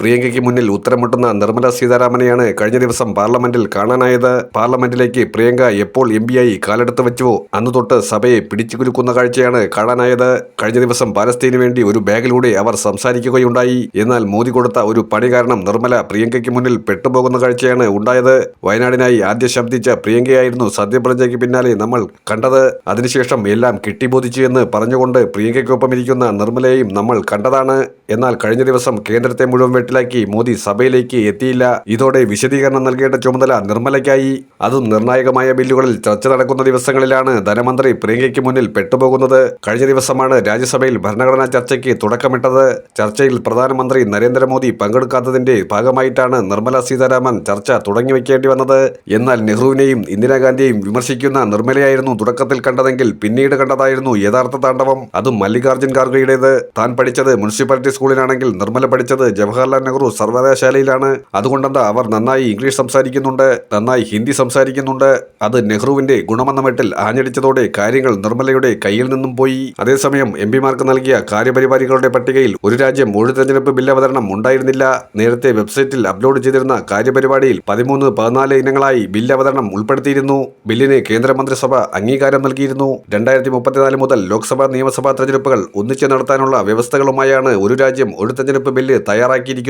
പ്രിയങ്കയ്ക്ക് മുന്നിൽ ഉത്തരമുട്ടുന്ന നിർമ്മല സീതാരാമനെയാണ് കഴിഞ്ഞ ദിവസം പാർലമെന്റിൽ കാണാനായത്. പാർലമെന്റിലേക്ക് പ്രിയങ്ക എപ്പോൾ എം പിയായി കാലെടുത്ത് വെച്ചുവോ? അന്ന് തൊട്ട് സഭയെ പിടിച്ചുകുലുക്കുന്ന കാഴ്ചയാണ് കാണാനായത്. കഴിഞ്ഞ ദിവസം പാലസ്തീന് വേണ്ടി ഒരു ബാഗിലൂടെ അവർ സംസാരിക്കുകയുണ്ടായി. എന്നാൽ മോദി കൊടുത്ത ഒരു പണി കാരണം നിർമ്മല പ്രിയങ്കയ്ക്ക് മുന്നിൽ പെട്ടുപോകുന്ന കാഴ്ചയാണ് ഉണ്ടായത്. വയനാടിനായി ആദ്യ ശബ്ദിച്ച പ്രിയങ്കയായിരുന്നു സത്യപ്രതിജ്ഞയ്ക്ക് പിന്നാലെ നമ്മൾ കണ്ടത്. അതിനുശേഷം എല്ലാം കിട്ടിബോധിച്ചു എന്ന് പറഞ്ഞുകൊണ്ട് പ്രിയങ്കയ്ക്കൊപ്പം ഇരിക്കുന്ന നിർമ്മലയെയും നമ്മൾ കണ്ടതാണ്. എന്നാൽ കഴിഞ്ഞ ദിവസം കേന്ദ്രത്തെ മുഴുവൻ വെട്ടിലാക്കി മോദി സഭയിലേക്ക് എത്തിയില്ല. ഇതോടെ വിശദീകരണം നൽകേണ്ട ചുമതല നിർമ്മലയ്ക്കായി. അതും നിർണായകമായ ബില്ലുകളിൽ ചർച്ച നടക്കുന്ന ദിവസങ്ങളിലാണ് ധനമന്ത്രി പ്രിയങ്കയ്ക്ക് മുന്നിൽ പെട്ടുപോകുന്നത്. കഴിഞ്ഞ ദിവസമാണ് രാജ്യസഭയിൽ ഭരണഘടനാ ചർച്ചയ്ക്ക് തുടക്കമിട്ടത്. ചർച്ചയിൽ പ്രധാനമന്ത്രി നരേന്ദ്രമോദി പങ്കെടുക്കാത്തതിന്റെ ഭാഗമായിട്ടാണ് നിർമ്മല സീതാരാമൻ ചർച്ച തുടങ്ങി വയ്ക്കേണ്ടി വന്നത്. എന്നാൽ നെഹ്റുവിനെയും ഇന്ദിരാഗാന്ധിയെയും വിമർശിക്കുന്ന നിർമ്മലയായിരുന്നു തുടക്കത്തിൽ കണ്ടതെങ്കിൽ പിന്നീട് കണ്ടതായിരുന്നു യഥാർത്ഥ താണ്ഡവം. അതും മല്ലികാർജുൻ ഖാർഗെയുടേത്. താൻ പഠിച്ചത് മുനിസിപ്പാലിറ്റി സ്കൂളിലാണെങ്കിൽ നിർമ്മല പഠിച്ചത് ജവഹർലാൽ നെഹ്റു സർവകലാശാലയിലാണ്. അതുകൊണ്ടെന്താ അവർ നന്നായി ഇംഗ്ലീഷ് സംസാരിക്കുന്നുണ്ട് നന്നായി ഹിന്ദി സംസാരിക്കുന്നുണ്ട്. അത് നെഹ്റുവിന്റെ ഗുണമെന്ന മട്ടിൽ ആഞ്ഞടിച്ചതോടെ കാര്യങ്ങൾ നിർമ്മലയുടെ കയ്യിൽ നിന്നും പോയി. അതേസമയം എം പിമാർക്ക് നൽകിയ കാര്യപരിപാടികളുടെ പട്ടികയിൽ ഒരു രാജ്യം ഒരു തെരഞ്ഞെടുപ്പ് ബില്ല് അവതരണം ഉണ്ടായിരുന്നില്ല. നേരത്തെ വെബ്സൈറ്റിൽ അപ്ലോഡ് ചെയ്തിരുന്ന കാര്യപരിപാടിയിൽ പതിമൂന്ന് പതിനാല് ഇനങ്ങളായി ബില്ല് അവതരണം ഉൾപ്പെടുത്തിയിരുന്നു. ബില്ലിന് കേന്ദ്രമന്ത്രിസഭ അംഗീകാരം നൽകിയിരുന്നു. രണ്ടായിരത്തി മുപ്പത്തിനാല് മുതൽ ലോക്സഭാ നിയമസഭാ തെരഞ്ഞെടുപ്പുകൾ ഒന്നിച്ച് നടത്താനുള്ള വ്യവസ്ഥകളുമായാണ് ഒരു രാജ്യം ഒരു തെരഞ്ഞെടുപ്പ് ബില്ല് തയ്യാറാക്കിയിരിക്കുന്നത്.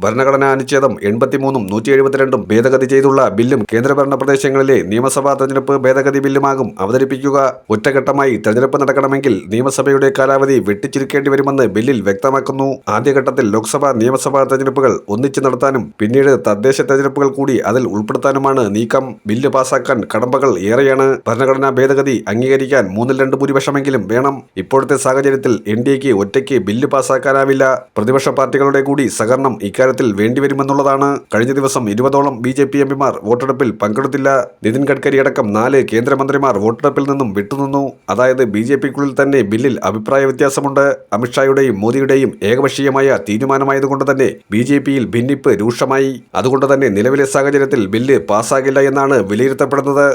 ഭരണഘടനാ അനുച്ഛേദം എൺപത്തിമൂന്നും നൂറ്റി എഴുപത്തിരണ്ടും ഭേദഗതി ചെയ്തുള്ള ബില്ലും കേന്ദ്രഭരണ പ്രദേശങ്ങളിലെ നിയമസഭാ തെരഞ്ഞെടുപ്പ് ഭേദഗതി ബില്ലുമാകും അവതരിപ്പിക്കുക. ഒറ്റഘട്ടമായി തെരഞ്ഞെടുപ്പ് നടക്കണമെങ്കിൽ നിയമസഭയുടെ കാലാവധി വെട്ടിച്ചുരുക്കേണ്ടി വരുമെന്ന് ബില്ലിൽ വ്യക്തമാക്കുന്നു. ആദ്യഘട്ടത്തിൽ ലോക്സഭാ നിയമസഭാ തെരഞ്ഞെടുപ്പുകൾ ഒന്നിച്ചു നടത്താനും പിന്നീട് തദ്ദേശ തെരഞ്ഞെടുപ്പുകൾ കൂടി അതിൽ ഉൾപ്പെടുത്താനുമാണ് നീക്കം. ബില്ല് പാസാക്കാൻ കടമ്പകൾ ഏറെയാണ്. ഭരണഘടനാ ഭേദഗതി അംഗീകരിക്കാൻ മൂന്നിൽ രണ്ട് ഭൂരിപക്ഷമെങ്കിലും വേണം. ഇപ്പോഴത്തെ സാഹചര്യത്തിൽ എൻ ഡി എക്ക് ഒറ്റയ്ക്ക് ബില്ല് പാസാക്കാനാവില്ല. പ്രതിപക്ഷ പാർട്ടികളുടെ കൂടി സഹകരണം ഇക്കാര്യത്തിൽ വേണ്ടിവരുമെന്നുള്ളതാണ്. കഴിഞ്ഞ ദിവസം ഇരുപതോളം ബി ജെ പി എംപിമാർ വോട്ടെടുപ്പിൽ പങ്കെടുത്തില്ല. നിതിൻ ഗഡ്കരി അടക്കം നാല് കേന്ദ്രമന്ത്രിമാർ വോട്ടെടുപ്പിൽ നിന്നും വിട്ടുനിന്നു. അതായത് ബി ജെ പിക്കുള്ളിൽ തന്നെ ബില്ലിൽ അഭിപ്രായ വ്യത്യാസമുണ്ട്. അമിത്ഷായുടെയും മോദിയുടെയും ഏകപക്ഷീയമായ തീരുമാനമായതുകൊണ്ട് തന്നെ ബി ജെ പിയിൽ ഭിന്നിപ്പ് രൂക്ഷമായി. അതുകൊണ്ട് തന്നെ നിലവിലെ സാഹചര്യത്തിൽ ബില്ല് പാസ്സാകില്ല എന്നാണ് വിലയിരുത്തപ്പെടുന്നത്.